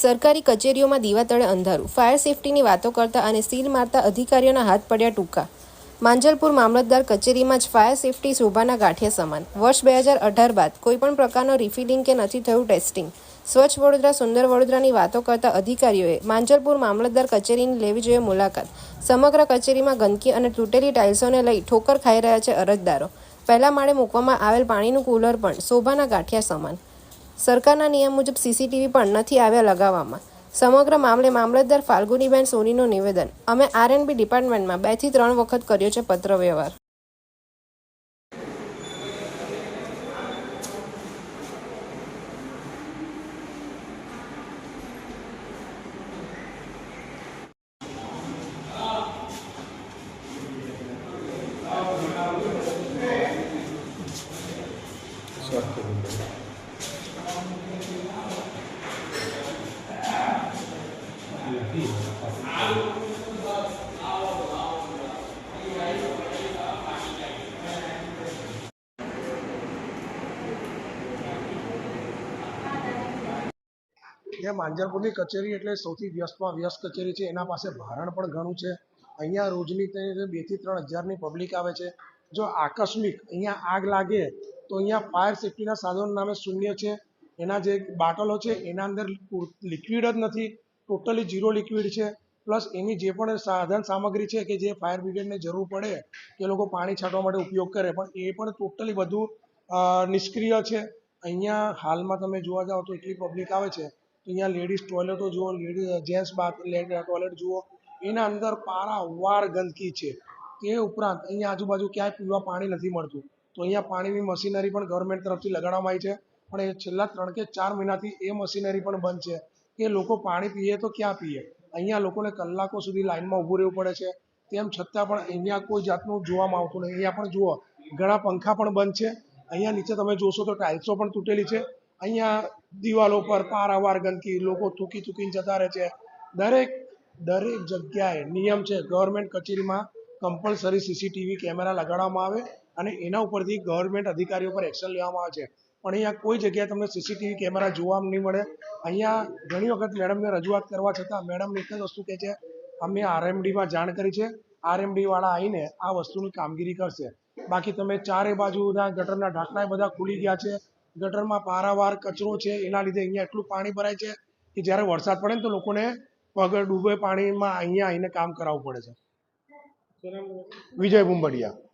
સરકારી કચેરીઓમાં દીવા તળે અંધારું, ફાયર સેફટીની વાતો કરતા અને સીલ મારતા અધિકારીઓના હાથ પડ્યા ટૂંકા. માંજલપુર મામલતદાર કચેરીમાં જ ફાયર સેફટી શોભાના ગાંઠિયા સમાન. વર્ષ બે હજાર અઢાર બાદ કોઈપણ પ્રકારનો રિફિલિંગ કે નથી થયું ટેસ્ટિંગ. સ્વચ્છ વડોદરા, સુંદર વડોદરાની વાતો કરતા અધિકારીઓએ માંજલપુર મામલતદાર કચેરીની લેવી જોઈએ મુલાકાત. સમગ્ર કચેરીમાં ગંદકી અને તૂટેલી ટાઇલ્સોને લઈ ઠોકર ખાઈ રહ્યા છે અરજદારો. પહેલા માળે મૂકવામાં આવેલ પાણીનું કુલર પણ શોભાના ગાંઠિયા સમાન. સરકારના નિયમ મુજબ સીસીટીવી પણ નથી આવ્યા લગાવવામાં. સમગ્ર મામલે મામલતદાર ફાલ્ગુનીબેન સોનીનું નિવેદન. અમે આરએનબી ડિપાર્ટમેન્ટમાં બેથી ત્રણ વખત કર્યો છે પત્ર વ્યવહાર જે માંજરપુરની કચેરી એટલે સૌથી વ્યસ્તમાં વ્યસ્ત કચેરી છે. એના પાસે ભારણ પણ ઘણું છે. અહીંયા રોજની બેથી ત્રણ હજારની પબ્લિક આવે છે. જો આકસ્મિક અહીંયા આગ લાગે તો અહીંયા ફાયર સેફ્ટીના સાધનો નામે શૂન્ય છે. એના જે બાટલો છે એના અંદર લિક્વિડ જ નથી. ટોટલી ઝીરો લિક્વિડ છે. પ્લસ એની જે પણ સાધન સામગ્રી છે કે જે ફાયર બ્રિગેડને જરૂર પડે એ લોકો પાણી છાંટવા માટે ઉપયોગ કરે, પણ એ પણ ટોટલી બધું નિષ્ક્રિય છે. અહીંયા હાલમાં તમે જોવા જાઓ તો એટલી પબ્લિક આવે છે. તો અહીંયા લેડીઝ ટોયલેટો જુઓ, લેડીઝ જેન્ટ્સ બાથ ટોયલેટ જુઓ, એના અંદર પારાવાર ગંદકી છે. તે ઉપરાંત અહીંયા આજુબાજુ ક્યાંય પીવા પાણી નથી મળતું. તો અહીંયા પાણીની મશીનરી પણ ગવર્મેન્ટ તરફથી લગાડવામાં આવી છે. પણ એ છેલ્લા ત્રણ કે ચાર મહિનાથી એ મશીનરી પણ બંધ છે. કે લોકો પાણી પીએ તો ક્યાં પીએ? અહીંયા લોકોને કલાકો સુધી લાઇનમાં ઊભું રહેવું પડે છે. તેમ છતાં પણ અહીંયા કોઈ જાતનું જોવામાં આવતું નહીં. અહીંયા પણ જુઓ, ઘણા પંખા પણ બંધ છે. અહીંયા નીચે તમે જોશો તો ટાઇલ્સો પણ તૂટેલી છે. અહીંયા દિવાલો પર પારાવાર ગંદકી લોકો થૂકી થૂકીને જતા રહે છે. દરેક દરેક જગ્યાએ નિયમ છે, ગવર્મેન્ટ કચેરીમાં કમ્પલસરી સીસીટીવી કેમેરા લગાડવામાં આવે અને એના ઉપરથી ગવર્મેન્ટ અધિકારીઓ પર એક્શન લેવામાં આવે છે. પણ અહીંયા કોઈ જગ્યાએ તમને સીસીટીવી કેમેરા જોવા નહીં મળે. અહીંયા ઘણી વખત મેડમને રજૂઆત કરવા છતાં મેડમ એક જ વસ્તુ કહે છે અમે આરએમડીમાં જાણ કરી છે આરએમડીવાળા આવીને આ વસ્તુની કામગીરી કરશે. બાકી તમે ચારે બાજુના ગટરના ઢાંકણા બધા ખુલી ગયા છે ગટરમાં પારાવાર કચરો છે એના લીધે અહીંયા એટલું પાણી ભરાય છે કે જ્યારે વરસાદ પડે ને તો લોકોને વગર ડૂબે પાણીમાં અહીંયા આવીને કામ કરાવવું પડે છે. વિજય બુંબડિયા